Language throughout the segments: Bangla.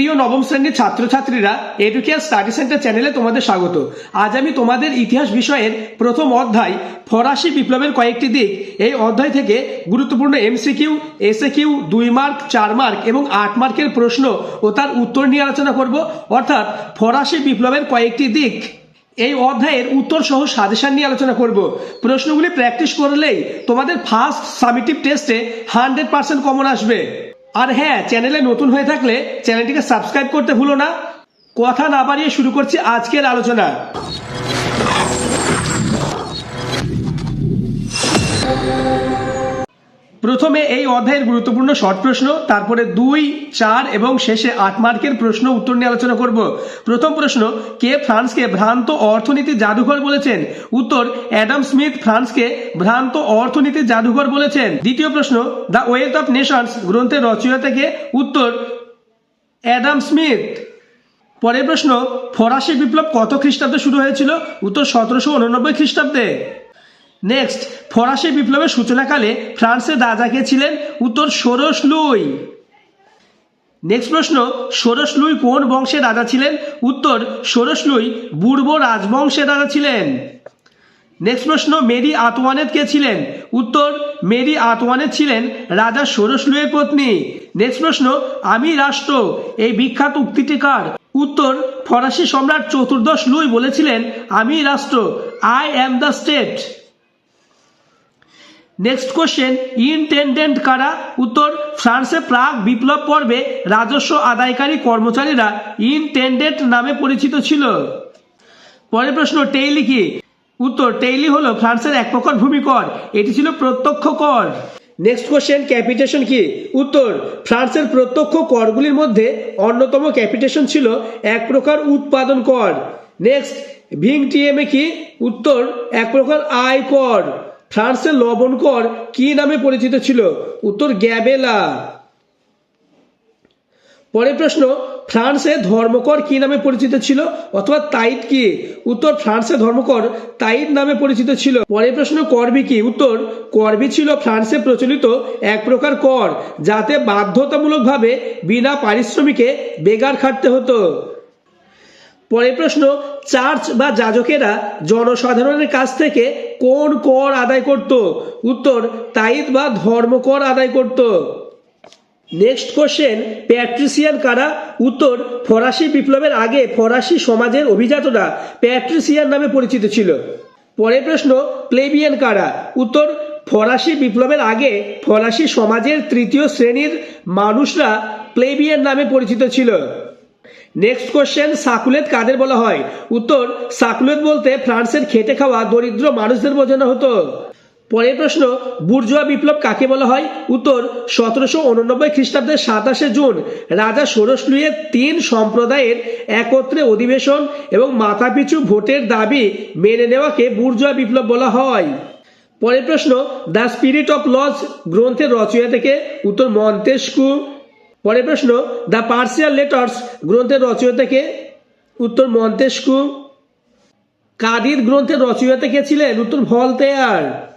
প্রিয় নবম শ্রেণির ছাত্রছাত্রীরা এডুকেয়ার স্টাডি সেন্টার চ্যানেলে তোমাদের স্বাগত। আজ আমি তোমাদের ইতিহাস বিষয়ের প্রথম অধ্যায়, ফরাসি বিপ্লবের কয়েকটি দিক। এই অধ্যায় থেকে গুরুত্বপূর্ণ এমসিকিউ এসএ কিউ দুই মার্ক, চার মার্ক এবং আট মার্কের প্রশ্ন ও তার উত্তর নিয়ে আলোচনা করব। অর্থাৎ ফরাসি বিপ্লবের কয়েকটি দিক। এই অধ্যায়ের উত্তর সহ সাজেশন নিয়ে আলোচনা করব। প্রশ্নগুলি প্র্যাকটিস করলেই তোমাদের ফার্স্ট সামিটিভ টেস্টে হান্ড্রেড পার্সেন্ট কমন আসবে। আর হ্যাঁ চ্যানেলে নতুন হয়ে থাকলে চ্যানেলটিকে সাবস্ক্রাইব করতে ভুলো না। কথা না বাড়িয়ে শুরু করছি আজকের আলোচনা। প্রথমে এই অধ্যায়ের গুরুত্বপূর্ণ শর্ট প্রশ্ন, তারপরে দুই, চার এবং শেষে আট মার্কের প্রশ্ন উত্তর নিয়ে আলোচনা করব। প্রথম প্রশ্ন, কে ফ্রান্সকে ভ্রান্ত অর্থনীতি জাদুঘর বলেছেন? উত্তর, অ্যাডাম স্মিথ ফ্রান্সকে ভ্রান্ত অর্থনীতি জাদুঘর বলেছেন। দ্বিতীয় প্রশ্ন, দ্য ওয়েলথ অফ নেশনস গ্রন্থের রচয়িতাকে? উত্তর, অ্যাডাম স্মিথ। পরের প্রশ্ন, ফরাসি বিপ্লব কত খ্রিস্টাব্দে শুরু হয়েছিল? উত্তর, সতেরোশো উননব্বই খ্রিস্টাব্দে। নেক্সট ফরাসি বিপ্লবের সূচনাকালে ফ্রান্সের রাজা কে ছিলেন? উত্তর ষোড়শ লুই। নেক্সট প্রশ্ন, ষোড়শ লুই কোন বংশের রাজা ছিলেন? উত্তর ষোড়শ লুই বুর্ব রাজবংশের রাজা ছিলেন। নেক্সট প্রশ্ন, মেরি আতওয়ানেত কে ছিলেন? উত্তর, মেরি আতওয়ানেত ছিলেন রাজা ষোড়শ লুইয়ের পত্নী। নেক্সট প্রশ্ন, আমি রাষ্ট্র, এই বিখ্যাত উক্তিটি কার? উত্তর, ফরাসি সম্রাট চতুর্দশ লুই বলেছিলেন, আমি রাষ্ট্র I am the state next question intendant কারা? উত্তর, ফ্রান্সে প্রাক বিপ্লব পর্বে রাজস্ব আদায়কারী কর্মচারীরা ইনটেন্ডেন্ট নামে পরিচিত ছিল। পরের প্রশ্ন টেইলি কি? উত্তর টেইলি হলো ফ্রান্সের এক প্রকার ভূমি কর এটি ছিল প্রত্যক্ষ কর। নেক্সট কোশ্চেন ক্যাপিটেশন কি? উত্তর, ফ্রান্সের প্রত্যক্ষ করগুলির মধ্যে অন্যতম ক্যাপিটেশন ছিল এক প্রকার উৎপাদন কর। নেক্সট ভিং টিএমএ কি? উত্তর, এক প্রকার আয় কর। ফ্রান্সের লবণ কর কি নামে পরিচিত ছিল? উত্তর, গ্যাবেলা। পরের প্রশ্ন, ফ্রান্সে ধর্মকর কি নামে পরিচিত ছিল অথবা তাইট কি? উত্তর, ফ্রান্সে ধর্মকর তাইট নামে পরিচিত ছিল। পরের প্রশ্ন, করবি কি? উত্তর, করবি ছিল ফ্রান্সে প্রচলিত এক প্রকার কর যাতে বাধ্যতামূলকভাবে বিনা পারিশ্রমিকে বেগার খাটতে হতো। পরের প্রশ্ন, চার্চ বা যাজকেরা জনসাধারণের কাছ থেকে কোন কর আদায় করত? উত্তর তাইত বা ধর্মকর আদায় করত। নেক্সট কোশ্চেন প্যাট্রিসিয়ান কারা? উত্তর, ফরাসি বিপ্লবের আগে ফরাসি সমাজের অভিজাতরা প্যাট্রিসিয়ান নামে পরিচিত ছিল। পরের প্রশ্ন, প্লেবিয়ান কারা? উত্তর, ফরাসি বিপ্লবের আগে ফরাসি সমাজের তৃতীয় শ্রেণির মানুষরা প্লেবিয়ান নামে পরিচিত ছিল। নেক্সট কোশ্চেন সাকুলেত কাদের বলা হয়? উত্তর, সাকুলেত বলতে ফ্রান্সের খেটে খাওয়া দরিদ্র মানুষদের বোঝানো হতো। পরের প্রশ্ন, বুর্জোয়া বিপ্লব কাকে বলা হয়? উত্তর, সতেরোশো উননব্বই খ্রিস্টাব্দের সাতাশে জুন, রাজা ষোড়শ লুইয়ের তিন সম্প্রদায়ের একত্রে অধিবেশন এবং মাথাপিছু ভোটের দাবি মেনে নেওয়াকে বুর্জোয়া বিপ্লব বলা হয়। পরের প্রশ্ন, দ্য স্পিরিট অফ লজ গ্রন্থের রচয়িতা থেকে উত্তর মন্তেস্কু পরের প্রশ্ন, দ্য পার্সিয়াল লেটার্স গ্রন্থের রচয়িতা কে? উত্তর মন্তেস্কু কাদির গ্রন্থের রচয়িতা কে ছিলেন? উত্তর, ভলতেয়ার।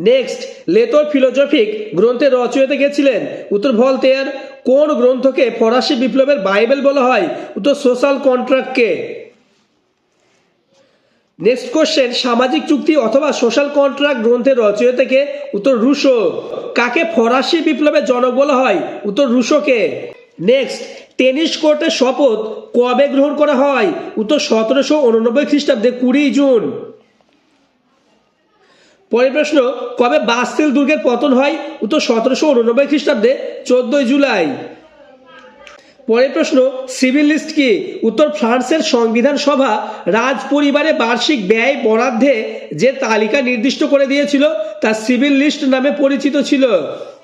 নেক্সট, লেতর ফিলোজফিক গ্রন্থের রচয়িতা কে ছিলেন? উত্তর, ভলতেয়ার। কোন গ্রন্থকে ফরাসি বিপ্লবের বাইবেল বলা হয়? উত্তর, সোশ্যাল কন্ট্রাক্টকে নেক্সট কোশ্চেন সামাজিক চুক্তি অথবা সোশ্যাল কন্ট্রাক্ট গ্রন্থের রচয়িতাকে উত্তর রুশো। কাকে ফরাসি বিপ্লবের জনক বলা হয়? উত্তর রুশোকে। নেক্সট টেনিস কোর্টের শপথ কবে গ্রহণ করা হয়? উত্তর সতেরোশো উননব্বই খ্রিস্টাব্দে কুড়ি জুন। পরের প্রশ্ন, কবে বাস্তিল দুর্গের পতন হয়? উত্তর সতেরোশো উননব্বই খ্রিস্টাব্দে চোদ্দই জুলাই। পরের প্রশ্ন, সিভিল লিস্ট কি? উত্তর, ফ্রান্সের সংবিধান সভা রাজ পরিবারে বার্ষিক ব্যয় বরাদ্দে যে তালিকা নির্দিষ্ট করে দিয়েছিল, তা সিভিল লিস্ট নামে পরিচিত ছিল।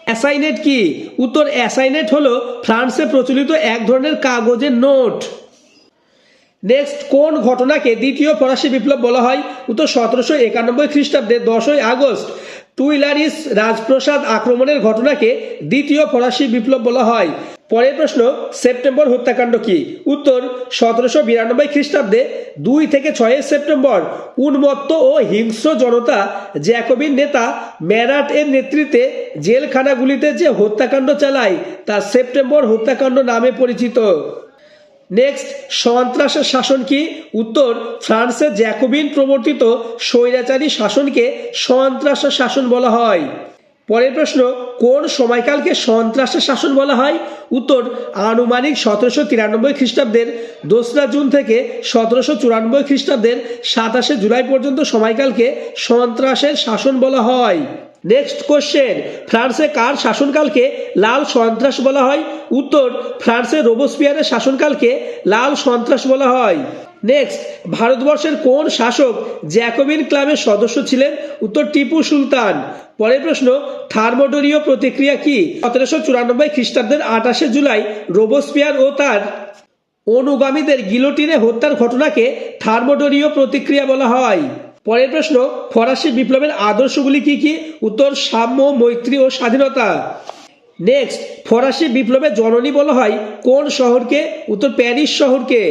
অ্যাসাইনেট কি? উত্তর, অ্যাসাইনেট হলো ফ্রান্সে প্রচলিত এক ধরনের কাগজের নোট। নেক্সট, কোন ঘটনাকে দ্বিতীয় ফরাসি বিপ্লব বলা হয়? উত্তর, সতেরোশো একানব্বই খ্রিস্টাব্দে দশই আগস্ট। টুইলারিস রাজপ্রসাদ আক্রমণের ঘটনাকে দ্বিতীয় ফরাসি বিপ্লব বলা হয়। পরের প্রশ্ন, সেপ্টেম্বর হত্যাকাণ্ড কি? উত্তর, সতেরোশো বিরানব্বই খ্রিস্টাব্দে দুই থেকে ছয় সেপ্টেম্বর, উন্মত্ত ও হিংস্র জনতা জ্যাকবিন নেতা ম্যারাট এর নেতৃত্বে জেলখানাগুলিতে যে হত্যাকাণ্ড চালায়, তা সেপ্টেম্বর হত্যাকাণ্ড নামে পরিচিত। নেক্সট, সন্ত্রাসের শাসন কি? উত্তর, ফ্রান্সের জ্যাকোবিন প্রবর্তিত স্বৈরাচারী শাসনকে সন্ত্রাসের শাসন বলা হয়। পরের প্রশ্ন, কোন সময়কালকে সন্ত্রাসের শাসন বলা হয়? উত্তর, আনুমানিক সতেরোশো তিরানব্বই খ্রিস্টাব্দের দোসরা জুন থেকে সতেরোশো চুরানব্বই খ্রিস্টাব্দের সাতাশে জুলাই পর্যন্ত সময়কালকে সন্ত্রাসের শাসন বলা হয়। নেক্সট কোশ্চেন ফ্রান্সে কার শাসনকালকে লাল সন্ত্রাস বলা হয়? উত্তর ফ্রান্সের রোবোস্পিয়ারের শাসনকালকে লাল সন্ত্রাস বলা হয়। নেক্সট ভারতবর্ষের কোন শাসক জ্যাকোবিন ক্লাবের সদস্য ছিলেন? উত্তর, টিপু সুলতান। পরের প্রশ্ন থার্মোডোরীয় প্রতিক্রিয়া কি? সতেরোশো চুরানব্বই খ্রিস্টাব্দের আঠাশে জুলাই রোবোস্পিয়ার ও তার অনুগামীদের গিলোটিনে হত্যার ঘটনাকে থার্মোডোরীয় প্রতিক্রিয়া বলা হয়। পরের প্রশ্ন, ফরাসি বিপ্লবের আদর্শগুলি কি কি? উত্তর, সাম্য, মৈত্রী ও স্বাধীনতা। নেক্সট ফরাসি বিপ্লবের জননী বলা হয় কোন শহরকে? উত্তর, প্যারিস শহরকে।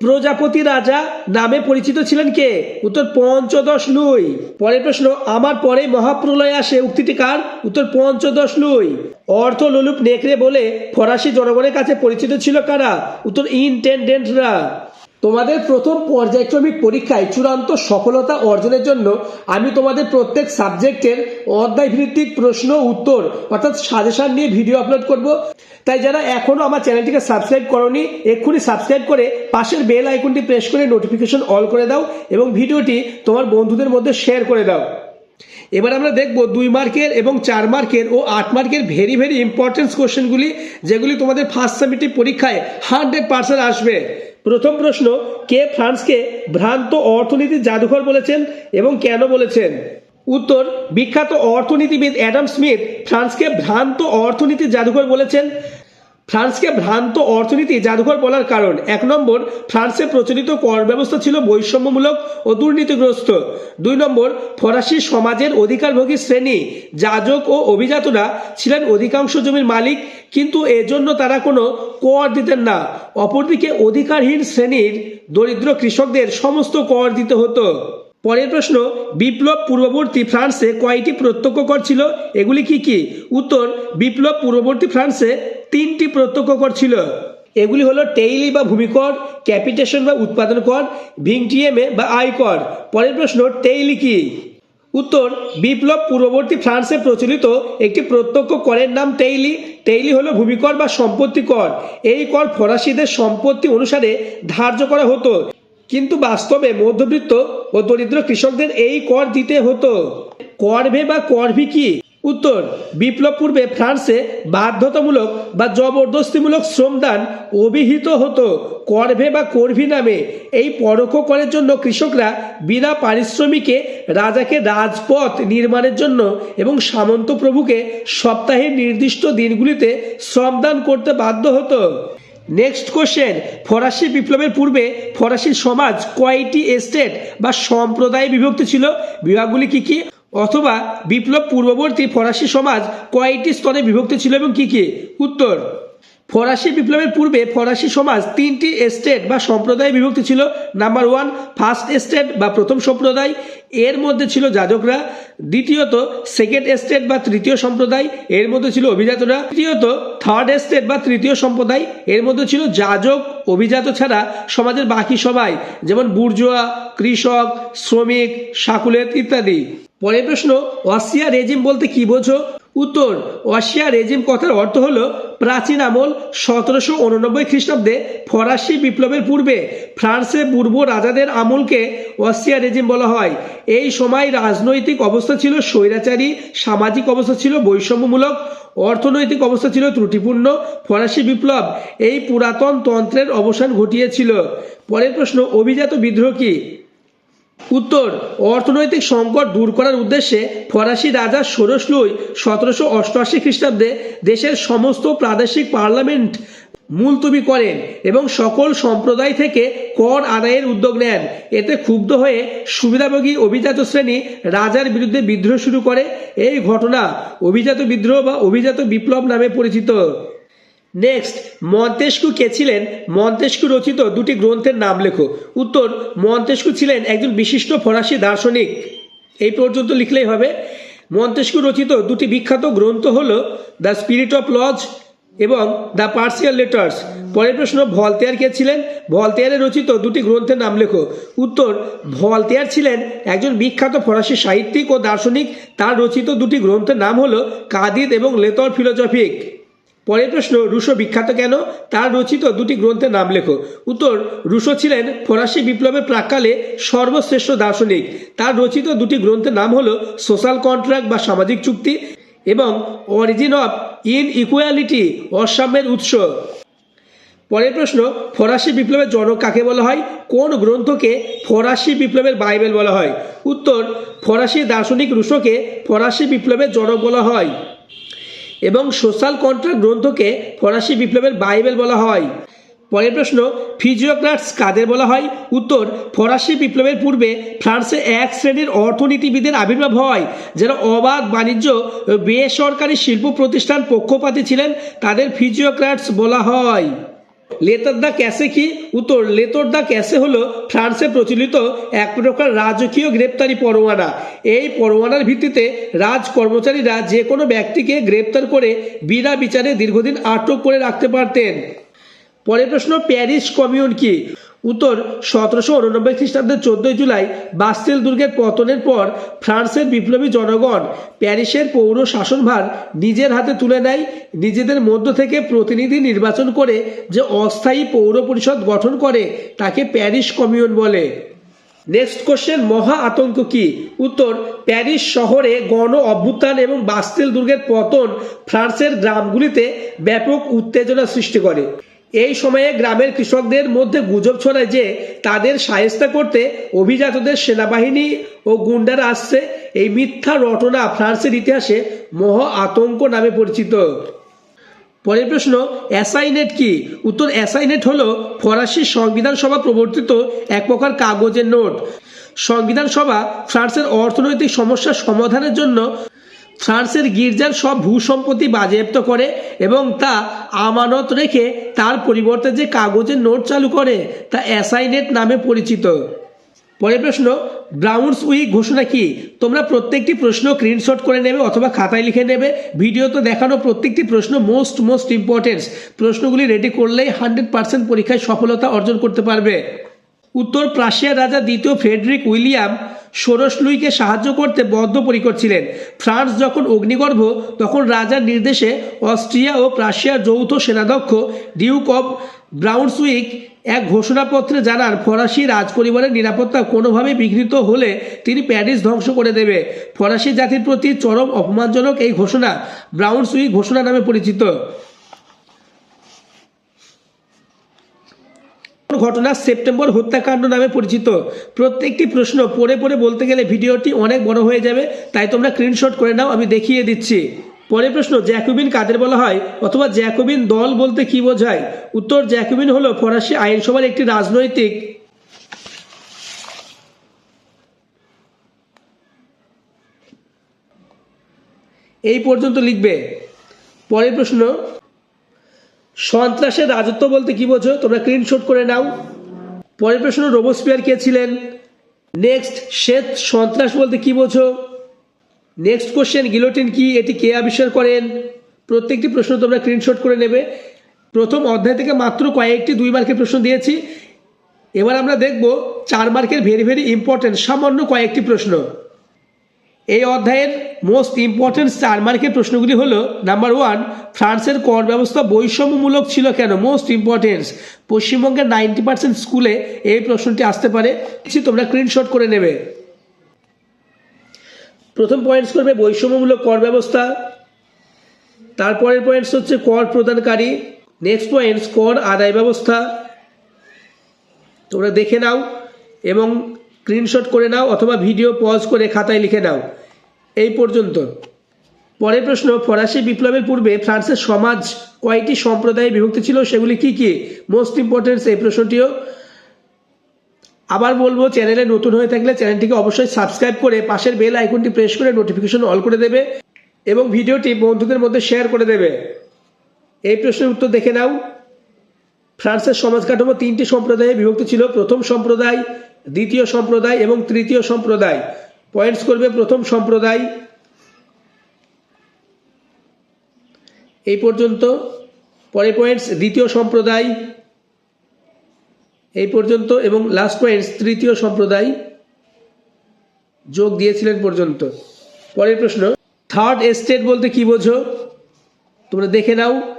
প্রজাপতি রাজা নামে পরিচিত ছিলেন কে? উত্তর, পঞ্চদশ লুই। পরের প্রশ্ন, আমার পরে মহাপ্রলয় আসে, উক্তিটি কার? উত্তর, পঞ্চদশ লুই। অর্থ লোলুপ নেকড়ে বলে ফরাসি জনগণের কাছে পরিচিত ছিল কারা? উত্তর, ইনটেন্ডেন্টরা। তোমাদের প্রথম পর্যায়ক্রমিক পরীক্ষায় চূড়ান্ত সফলতা অর্জনের জন্য আমি তোমাদের প্রত্যেক সাবজেক্টের অধ্যায় ভিত্তিক প্রশ্ন, উত্তর, অর্থাৎ সাজেশন নিয়ে ভিডিও আপলোড করব। তাই যারা এখনও আমার চ্যানেলটিকে সাবস্ক্রাইব করনি, এক্ষুনি সাবস্ক্রাইব করে পাশের বেল আইকনটি প্রেস করে নোটিফিকেশন অল করে দাও এবং ভিডিওটি তোমার বন্ধুদের মধ্যে শেয়ার করে দাও। এবার আমরা দেখব দুই মার্কের এবং চার মার্কের ও আট মার্কের ভেরি ভেরি ইম্পর্টেন্স কোশ্চেনগুলি যেগুলি তোমাদের ফার্স্ট সামিটিভ পরীক্ষায় হান্ড্রেড পার্সেন্ট আসবে। প্রথম প্রশ্ন, কে ফ্রান্সকে ভ্রান্ত অর্থনীতির জাদুঘর বলেছেন এবং কেন বলেছেন? উত্তর, বিখ্যাত অর্থনীতিবিদ অ্যাডাম স্মিথ ফ্রান্সকে ভ্রান্ত অর্থনীতির জাদুঘর বলেছেন। ফ্রান্সকে ভ্রান্ত অর্থনীতি জাদুঘর বলার কারণ। এক নম্বর, ফ্রান্সে প্রচলিত কর ব্যবস্থা ছিল বৈষম্যমূলক ও দুর্নীতিগ্রস্ত। দুই নম্বর, ফরাসি সমাজের অধিকারভোগী শ্রেণি, যাজক ও অভিজাতরা ছিলেন অধিকাংশ জমির মালিক, কিন্তু এজন্য তারা কোনো কর দিতেন না। অপরদিকে, অধিকারহীন শ্রেণির দরিদ্র কৃষকদের সমস্ত কর দিতে হতো। পরের প্রশ্ন, বিপ্লব পূর্ববর্তী ফ্রান্সে কয়টি প্রত্যক্ষ কর ছিল? এগুলি কি কি? উত্তর, বিপ্লব পূর্ববর্তী ফ্রান্সে তিনটি প্রত্যক্ষ কর ছিল। এগুলি হলো টেইলি বা ভূমিকর ক্যাপিটেশন বা উৎপাদন কর ভিংটিএমএ বা আয়কর পরের প্রশ্ন, টেইলি কি? উত্তর, বিপ্লব পূর্ববর্তী ফ্রান্সে প্রচলিত একটি প্রত্যক্ষ করের নাম টেইলি। টেইলি হলো ভূমিকর বা সম্পত্তি কর। এই কর ফরাসিদের সম্পত্তি অনুসারে ধার্য করা হতো। কিন্তু বাস্তবে মধ্যবিত্ত ও দরিদ্র কৃষকদের এই কর দিতে হতো। করভে বা করভি কি? উত্তর, বিপ্লব পূর্বে ফ্রান্সে বাধ্যতামূলক বা জবরদস্তিমূলক শ্রমদান অভিহিত হতো। করভে বা করভি নামে এই পরোক্ষ করের জন্য কৃষকরা বিনা পারিশ্রমিকে রাজাকে রাজপথ নির্মাণের জন্য এবং সামন্ত প্রভুকে সপ্তাহের নির্দিষ্ট দিনগুলিতে শ্রমদান করতে বাধ্য হতো। নেক্সট কোশ্চেন ফরাসি বিপ্লবের পূর্বে ফরাসি সমাজ কয়টি এস্টেট বা সম্প্রদায়ে বিভক্ত ছিল? বিভাগগুলি কি কি? অথবা বিপ্লব পূর্ববর্তী ফরাসি সমাজ কয়টি স্তরে বিভক্ত ছিল এবং কি কি? উত্তর, ফরাসি বিপ্লবের পূর্বে ফরাসি সমাজ তিনটি এস্টেট বা সম্প্রদায়ে বিভক্ত ছিল। নাম্বার ওয়ান, ফার্স্ট এস্টেট বা প্রথম সম্প্রদায়। এর মধ্যে ছিল যাজকরা। দ্বিতীয়ত, সেকেন্ড এস্টেট বা তৃতীয় সম্প্রদায়। এর মধ্যে ছিল অভিজাতরা। তৃতীয়ত, থার্ড এস্টেট বা তৃতীয় সম্প্রদায়। এর মধ্যে ছিল যাজক, অভিজাত ছাড়া সমাজের বাকি সবাই, যেমন বুর্জোয়া, কৃষক, শ্রমিক, সাকুলেত ইত্যাদি। পরের প্রশ্ন অস্ট্রিয়া রেজিম বলতে কি বোঝো? উত্তর অস্ট্রিয়া রেজিম কথার অর্থ হলো প্রাচীন আমল সতেরোশো উননব্বই খ্রিস্টাব্দে ফরাসি বিপ্লবের পূর্বে ফ্রান্সে পূর্ব রাজাদের আমলকে অস্ট্রিয়া রেজিম বলা হয়। এই সময় রাজনৈতিক অবস্থা ছিল স্বৈরাচারী, সামাজিক অবস্থা ছিল বৈষম্যমূলক, অর্থনৈতিক অবস্থা ছিল ত্রুটিপূর্ণ, ফরাসি বিপ্লব এই পুরাতন তন্ত্রের অবসান ঘটিয়েছিল। পরের প্রশ্ন, অভিজাত বিদ্রোহ কি? উত্তর, অর্থনৈতিক সংকট দূর করার উদ্দেশ্যে ফরাসি রাজা ষোড়শ লুই সতেরোশো অষ্টআশি খ্রিস্টাব্দে দেশের সমস্ত প্রাদেশিক পার্লামেন্ট মুলতবি করেন এবং সকল সম্প্রদায় থেকে কর আদায়ের উদ্যোগ নেন। এতে ক্ষুব্ধ হয়ে সুবিধাভোগী অভিজাত শ্রেণি রাজার বিরুদ্ধে বিদ্রোহ শুরু করে। এই ঘটনা অভিজাত বিদ্রোহ বা অভিজাত বিপ্লব নামে পরিচিত। নেক্সট মন্তেস্কু কে ছিলেন? মন্তেস্কু রচিত দুটি গ্রন্থের নাম লেখো। উত্তর মন্তেস্কু ছিলেন একজন বিশিষ্ট ফরাসি দার্শনিক। এই পর্যন্ত লিখলেই হবে। মন্তেস্কু রচিত দুটি বিখ্যাত গ্রন্থ হল দ্য স্পিরিট অফ লজ এবং দ্য পার্সিয়াল লেটার্স। পরের প্রশ্ন, ভলতেয়ার কে ছিলেন? ভলতেয়ারের রচিত দুটি গ্রন্থের নাম লেখো। উত্তর, ভলতেয়ার ছিলেন একজন বিখ্যাত ফরাসি সাহিত্যিক ও দার্শনিক। তার রচিত দুটি গ্রন্থের নাম হলো কাদিদ এবং লেতর ফিলোজফিক। পরের প্রশ্ন, রুশো বিখ্যাত কেন? তার রচিত দুটি গ্রন্থের নাম লেখো। উত্তর, রুশো ছিলেন ফরাসি বিপ্লবের প্রাককালে সর্বশ্রেষ্ঠ দার্শনিক। তার রচিত দুটি গ্রন্থের নাম হলো সোশ্যাল কন্ট্রাক্ট বা সামাজিক চুক্তি এবং অরিজিন অফ ইন ইকুয়ালিটি অসাম্যের উৎস। পরের প্রশ্ন, ফরাসি বিপ্লবের জনক কাকে বলা হয়? কোন গ্রন্থকে ফরাসি বিপ্লবের বাইবেল বলা হয়? উত্তর, ফরাসি দার্শনিক রুশোকে ফরাসি বিপ্লবের জনক বলা হয়। এবং সোশ্যাল কন্ট্রাক্ট গ্রন্থকে ফরাসি বিপ্লবের বাইবেল বলা হয়। পরের প্রশ্ন, ফিজিওক্রাটস কাদের বলা হয়? উত্তর, ফরাসি বিপ্লবের পূর্বে ফ্রান্সে এক শ্রেণির অর্থনীতিবিদের আবির্ভাব হয়, যারা অবাধ বাণিজ্য বেসরকারি শিল্প প্রতিষ্ঠান পক্ষপাতি ছিলেন, তাদের ফিজিওক্রাটস বলা হয়। লেতর দা ক্যাসে কি? উত্তর, লেতর দা ক্যাসে হলো ফ্রান্সে প্রচলিত এক প্রকার রাজকীয় গ্রেপ্তারি পরোয়ানা। এই পরোয়ানার ভিত্তিতে রাজ কর্মচারীরা যে কোনো ব্যক্তিকে গ্রেপ্তার করে বিনা বিচারে দীর্ঘদিন আটক করে রাখতে পারতেন। পরের প্রশ্ন প্যারিস কমিউন কি? উত্তর, সতেরোশো উননব্বই খ্রিস্টাব্দের চোদ্দই জুলাই বাস্তিল দুর্গের পতনের পর ফ্রান্সের বিপ্লবী জনগণ প্যারিসের পৌর শাসনভার নিজের হাতে তুলে নেয়, নিজেদের মধ্য থেকে প্রতিনিধি নির্বাচন করে যে অস্থায়ী পৌর পরিষদ গঠন করে তাকে প্যারিস কমিউন বলে। নেক্সট কোশ্চেন, মহা আতঙ্ক কি? উত্তর, প্যারিস শহরে গণ অভ্যুত্থান এবং বাস্তিল দুর্গের পতন ফ্রান্সের গ্রামগুলিতে ব্যাপক উত্তেজনা সৃষ্টি করে। এই সময়ে গ্রামের কৃষকদের মধ্যে গুজব ছড়ায় যে তাদের সাহেস্তা করতে অভিজাতদের সেনাবাহিনী ও গুন্ডারা আসছে। এই মিথ্যা রটনা ফ্রান্সের ইতিহাসে মহা আতঙ্ক নামে পরিচিত। পরের প্রশ্ন, অ্যাসাইনেট কি? উত্তর, অ্যাসাইনেট হলো ফরাসি সংবিধান সভা প্রবর্তিত এক প্রকার কাগজের নোট। সংবিধান সভা ফ্রান্সের অর্থনৈতিক সমস্যার সমাধানের জন্য ফ্রান্সের গির্জার সব ভূসম্পত্তি বাজেয়াপ্ত করে এবং তা আমানত রেখে তার পরিবর্তে যে কাগজের নোট চালু করে তা অ্যাসাইনেট নামে পরিচিত। পরের প্রশ্ন, ব্রাউন্স উইক ঘোষণা কি? তোমরা প্রত্যেকটি প্রশ্ন স্ক্রিনশট করে নেবে অথবা খাতায় লিখে নেবে। ভিডিওতে দেখানো প্রত্যেকটি প্রশ্ন মোস্ট মোস্ট ইম্পর্টেন্স প্রশ্নগুলি রেডি করলেই হান্ড্রেড পার্সেন্ট পরীক্ষায় সফলতা অর্জন করতে পারবে। উত্তর প্রাশিয়ার রাজা দ্বিতীয় ফ্রেডরিক উইলিয়াম ষোড়শ লুইকে সাহায্য করতে বদ্ধপরিকর ছিলেন। ফ্রান্স যখন অগ্নিগর্ভ, তখন রাজার নির্দেশে অস্ট্রিয়া ও প্রাশিয়ার যৌথ সেনাধ্যক্ষ ডিউক অব ব্রাউনসউইক এক ঘোষণাপত্রে জানান, ফরাসি রাজপরিবারের নিরাপত্তা কোনোভাবে বিঘ্নিত হলে তিনি প্যারিস ধ্বংস করে দেবে। ফরাসি জাতির প্রতি চরম অপমানজনক এই ঘোষণা ব্রাউনসউইক ঘোষণা নামে পরিচিত। ঘটনা সেপ্টেম্বর হত্যাকাণ্ড নামে পরিচিত। প্রত্যেকটি প্রশ্ন পড়ে পড়ে বলতে গেলে ভিডিওটি অনেক বড় হয়ে যাবে, তাই তোমরা স্ক্রিনশট করে নাও, আমি দেখিয়ে দিচ্ছি। পরের প্রশ্ন, জ্যাকোবিন কাদের বলা হয় অথবা জ্যাকোবিন দল বলতে কি বোঝায়? উত্তর জ্যাকোবিন হলো ফরাসি আইনসভার একটি রাজনৈতিক। এই পর্যন্ত লিখবে। পরের প্রশ্ন সন্ত্রাসের রাজত্ব বলতে কি বোঝো? তোমরা স্ক্রিনশট করে নাও। পরের প্রশ্ন রোবোস্পিয়ার কে ছিলেন? নেক্সট শ্বেত সন্ত্রাস বলতে কি বোঝো? নেক্সট কোশ্চেন গিলোটিন কি? এটি কে আবিষ্কার করেন? প্রত্যেকটি প্রশ্ন তোমরা স্ক্রিনশট করে নেবে। প্রথম অধ্যায় থেকে মাত্র কয়েকটি দুই মার্কের প্রশ্ন দিয়েছি। এবার আমরা দেখব চার মার্কের ভেরি ভেরি ইম্পর্টেন্ট সামান্য কয়েকটি প্রশ্ন। এই অধ্যায়ের মোস্ট ইম্পর্টেন্ট চার মার্কের প্রশ্নগুলি হলো নাম্বার ওয়ান ফ্রান্সের কর ব্যবস্থা বৈষম্যমূলক ছিল কেন? মোস্ট ইম্পর্টেন্স পশ্চিমবঙ্গের নাইনটি পার্সেন্ট স্কুলে এই প্রশ্নটি আসতে পারে। কিছু তোমরা স্ক্রিনশট করে নেবে। প্রথম পয়েন্টস করবে বৈষম্যমূলক কর ব্যবস্থা। তারপরের পয়েন্টস হচ্ছে কর প্রদানকারী। নেক্সট পয়েন্টস কর আদায় ব্যবস্থা। তোমরা দেখে নাও। এবং স্ক্রিনশট করে নাও অথবা ভিডিও পজ করে খাতায় লিখে নাও। এই পর্যন্ত। পরের প্রশ্ন, ফরাসি বিপ্লবের পূর্বে ফ্রান্সের সমাজ কয়টি সম্প্রদায়ে বিভক্ত ছিল, সেগুলি কি কি? মোস্ট ইম্পর্টেন্স এই প্রশ্নটিও আবার বলব চ্যানেলে নতুন হয়ে থাকলে চ্যানেলটিকে অবশ্যই সাবস্ক্রাইব করে পাশের বেল আইকনটি প্রেস করে নোটিফিকেশন অল করে দেবে এবং ভিডিওটি বন্ধুদের মধ্যে শেয়ার করে দেবে। এই প্রশ্নের উত্তর দেখে নাও। ফ্রান্সের সমাজ কাঠামো তিনটি সম্প্রদায়ে বিভক্ত ছিল। প্রথম সম্প্রদায় দ্বিতীয় সম্প্রদায় এবং তৃতীয় সম্প্রদায়। পয়েন্টস করবে প্রথম সম্প্রদায়। এই পর্যন্ত। পরে পয়েন্টস দ্বিতীয় সম্প্রদায়। এই পর্যন্ত এবং লাস্ট পয়েন্টস তৃতীয় সম্প্রদায়। যোগ দিয়েছিলেন পর্যন্ত। পরের প্রশ্ন থার্ড এস্টেট বলতে কি বোঝো? তোমরা দেখে নাও।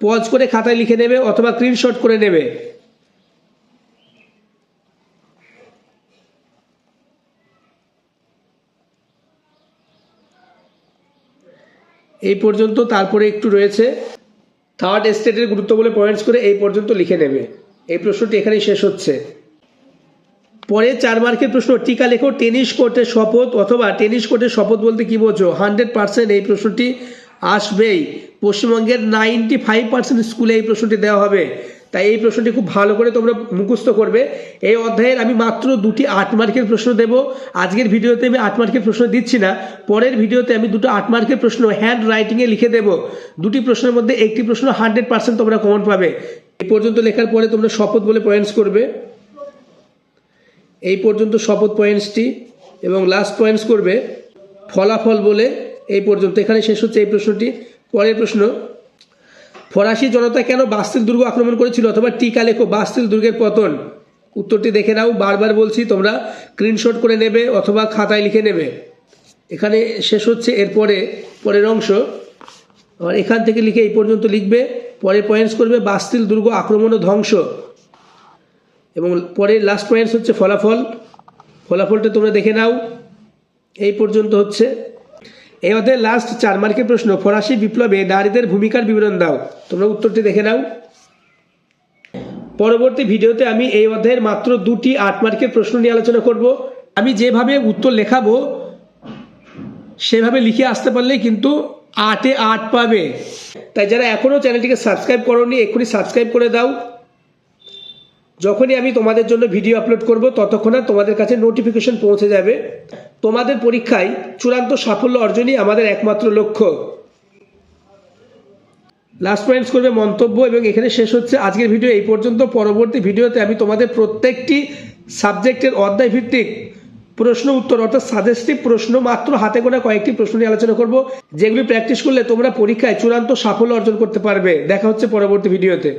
পজ করে খাতায় লিখে নেবে অথবা স্ক্রিনশট করে নেবে। এই পর্যন্ত তারপরে একটু রয়েছে থার্ড স্টেটের গুরুত্ব বলে পয়েন্টস করে এই পর্যন্ত লিখে নেবে। এই প্রশ্নটি এখানেই শেষ হচ্ছে। পরে চার মার্কের প্রশ্ন, টিকা লেখো টেনিস কোর্টের শপথ অথবা টেনিস কোর্টের শপথ বলতে কি বোঝো? হান্ড্রেড পার্সেন্ট এই প্রশ্নটি আসবেই। পশ্চিমবঙ্গের নাইনটি ফাইভ পার্সেন্ট স্কুলে এই প্রশ্নটি দেওয়া হবে। তাই এই প্রশ্নটি খুব ভালো করে তোমরা মুখস্থ করবে। এই অধ্যায়ের আমি মাত্র দুটি আট মার্কের প্রশ্ন দেব। আজকের ভিডিওতে আমি আট মার্কের প্রশ্ন দিচ্ছি না। পরের ভিডিওতে আমি দুটো আট মার্কের প্রশ্ন হ্যান্ড রাইটিংয়ে লিখে দেব। দুটি প্রশ্নের মধ্যে একটি প্রশ্ন হান্ড্রেড পার্সেন্ট তোমরা কমন পাবে। এই পর্যন্ত লেখার পরে তোমরা শপথ বলে পয়েন্টস করবে। এই পর্যন্ত শপথ পয়েন্টসটি এবং লাস্ট পয়েন্টস করবে। ফলাফল বলে এই পর্যন্ত। এখানে শেষ হচ্ছে এই প্রশ্নটি। পরের প্রশ্ন ফরাসি জনতা কেন বাস্তিল দুর্গ আক্রমণ করেছিল অথবা টিকা লেখো বাস্তিল দুর্গের পতন? উত্তরটি দেখে নাও, বারবার বলছি, তোমরা স্ক্রিনশট করে নেবে অথবা খাতায় লিখে নেবে। এখানে শেষ হচ্ছে, এরপরে, পরের অংশ। আর এখান থেকে লিখে এই পর্যন্ত লিখবে, পরে পয়েন্টস করবে, বাস্তিল দুর্গ আক্রমণ ও ধ্বংস। এবং পরে লাস্ট পয়েন্টস হচ্ছে ফলাফল। ফলাফলটা তোমরা দেখে নাও। এই পর্যন্ত হচ্ছে। এই অধ্যায়ের লাস্ট চার মার্কের প্রশ্ন, ফরাসি বিপ্লবে নারীদের ভূমিকার বিবরণ দাও। তোমরা উত্তরটি দেখে নাও। পরবর্তী ভিডিওতে আমি এই অধ্যায়ের মাত্র দুটি আট মার্কের প্রশ্ন নিয়ে আলোচনা করব। আমি যেভাবে উত্তর লেখাবো, সেভাবে লিখে আসতে পারলে কিন্তু আটে আট পাবে। তাই যারা এখনও চ্যানেলটিকে সাবস্ক্রাইব করোনি, এক্ষুনি সাবস্ক্রাইব করে দাও। যখনই আমি তোমাদের জন্য ভিডিও আপলোড করব ততক্ষণ তোমাদের কাছে নোটিফিকেশন পৌঁছে যাবে। তোমাদের পরীক্ষায় চূড়ান্ত সাফল্য অর্জনই আমাদের একমাত্র লক্ষ্য। লাস্ট পয়েন্টস করবে মন্তব্য, এবং এখানে শেষ হচ্ছে আজকের ভিডিও এই পর্যন্ত পরবর্তী ভিডিওতে আমি তোমাদের প্রত্যেকটি সাবজেক্টের অধ্যায় ভিত্তিক প্রশ্ন উত্তর, অর্থাৎ সাজেস্টিভ প্রশ্ন মাত্র হাতে গোনা কয়েকটি প্রশ্ন নিয়ে আলোচনা করব। যেগুলি প্র্যাকটিস করলে তোমরা পরীক্ষায় চূড়ান্ত সাফল্য অর্জন করতে পারবে। দেখা হচ্ছে পরবর্তী ভিডিওতে